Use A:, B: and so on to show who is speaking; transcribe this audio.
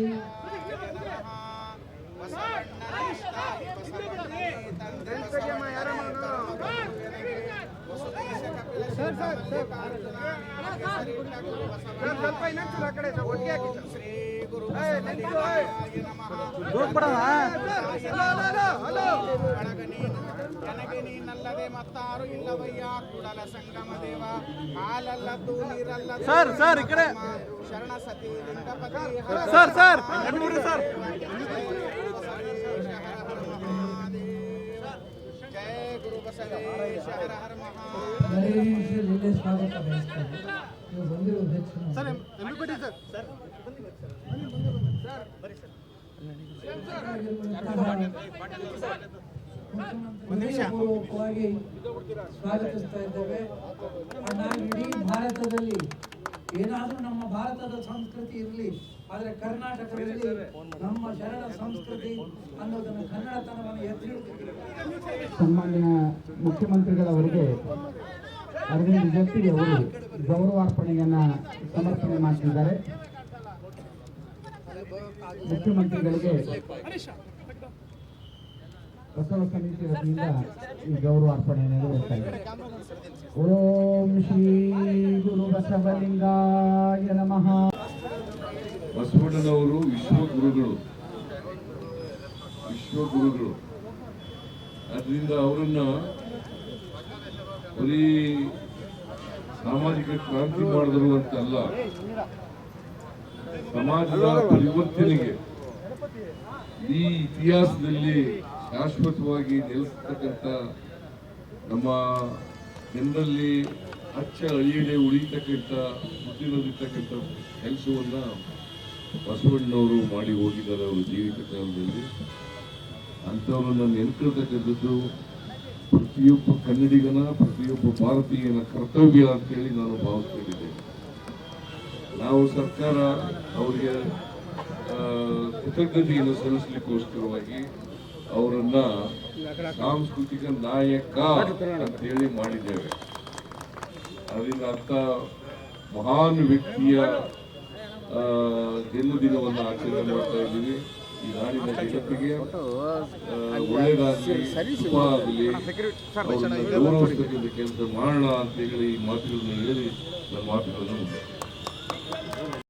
A: ಘೋಷಿಸಿ
B: ನನಗೆ ನೀನಲ್ಲದೆ ಮತ್ತಾರು ಇಲ್ಲವಯ್ಯ Kudala Sangama Deva ಹಾಲಲ್ಲದ್ದು ನೀರಲ್ಲ
C: sir sir. ಈ ಕಡೆ.
B: ಶರಣ ಸತಿ ಲಿಂಗಪತಿ
C: ಸರ್. Sir sir.
A: ಸ್ವಾಗತ. ಸ್ವಾಗತಿಸ್ತಾ ಇದ್ದೇವೆ ಇಡೀ ಭಾರತದಲ್ಲಿ ಏನಾದರೂ ನಮ್ಮ ಭಾರತದ ಸಂಸ್ಕೃತಿ ಇರಲಿ ಆದರೆ ಕರ್ನಾಟಕದಲ್ಲಿ ನಮ್ಮ ಶರಣ ಸಂಸ್ಕೃತಿ ಅನ್ನೋದನ್ನು ಕನ್ನಡತನವನ್ನು ಎತ್ತಿ
D: ಸನ್ಮಾನ್ಯ ಮುಖ್ಯಮಂತ್ರಿಗಳವರಿಗೆ ಅರವಿಂದ್ ಜೋಶಿ ಅವರು ಗೌರವಾರ್ಪಣೆಯನ್ನು ಸಮರ್ಪಣೆ ಮಾಡ್ತಿದ್ದಾರೆ ಮುಖ್ಯಮಂತ್ರಿಗಳಿಗೆ ಬಸವ ಸಮಿತಿ ವತಿಯಿಂದ ಈ ಗೌರವಾರ್ಪಣೆ ನೆರವೇರ್ತಾ ಇದೆ. ಓಂ ಶ್ರೀ ಗುರು ಬಸವಲಿಂಗಾಯ ನಮಃ.
E: ಬಸವಣ್ಣನವರು ವಿಶ್ವಗುರುಗಳು. ವಿಶ್ವಗುರುಗಳು. ಅದರಿಂದ ಅವರನ್ನ ಬರೀ ಸಾಮಾಜಿಕ ಕ್ರಾಂತಿ ಮಾಡಿದ್ರು ಅಂತಲ್ಲ ಸಮಾಜದ ಪರಿವರ್ತನೆಗೆ ಈ ಇತಿಹಾಸದಲ್ಲಿ ಶಾಶ್ವತವಾಗಿ ನೆಲೆಸ್ತಕ್ಕಂಥ ನಮ್ಮ ಜನರಲ್ಲಿ ಅಚ್ಚ ಅಳಿಯಡೆ ಉಳಿತಕ್ಕಂಥ ಬುದ್ಧಿನಲ್ಲಿರ್ತಕ್ಕಂಥ ಕೆಲಸವನ್ನು ಬಸವಣ್ಣವರು ಮಾಡಿ ಹೋಗಿದ್ದಾರೆ ಅವರ ಜೀವಿತ ಕಾಲದಲ್ಲಿ. ಅಂಥವ್ರನ್ನ ನೆನ್ಕೊಳ್ತಕ್ಕಂಥದ್ದು ಪ್ರತಿಯೊಬ್ಬ ಕನ್ನಡಿಗನ, ಪ್ರತಿಯೊಬ್ಬ ಭಾರತೀಯನ ಕರ್ತವ್ಯ ಅಂತೇಳಿ ನಾನು ಭಾವಿಸ್ಕೊಂಡಿದ್ದೇನೆ. ನಾವು ಸರ್ಕಾರ ಅವರಿಗೆ ಕೃತಜ್ಞತೆಯನ್ನು ಸಲ್ಲಿಸಲಿಕ್ಕೋಸ್ಕರವಾಗಿ ಅವರನ್ನ ಸಾಂಸ್ಕೃತಿಕ ನಾಯಕ ಅಂತೇಳಿ ಮಾಡಿದ್ದೇವೆ. ಅದರಿಂದ ಅರ್ಥ ಮಹಾನ್ ವ್ಯಕ್ತಿಯ ಆ, ದಿನವನ್ನು ಆಚರಣೆ ಮಾಡ್ತಾ ಇದ್ದೀವಿ ಈ ನಾಡಿನ ಜಗತ್ತಿಗೆ ಒಳ್ಳೆಯದಾಗಲಿ ಗೌರವಿಸ್ತಕ್ಕಂಥ ಕೆಲಸ ಮಾಡೋಣ ಅಂತ ಹೇಳಿ ಈ ಮಾತುಗಳನ್ನು ಹೇಳಿ ನನ್ನ ಮಾತುಗಳನ್ನು.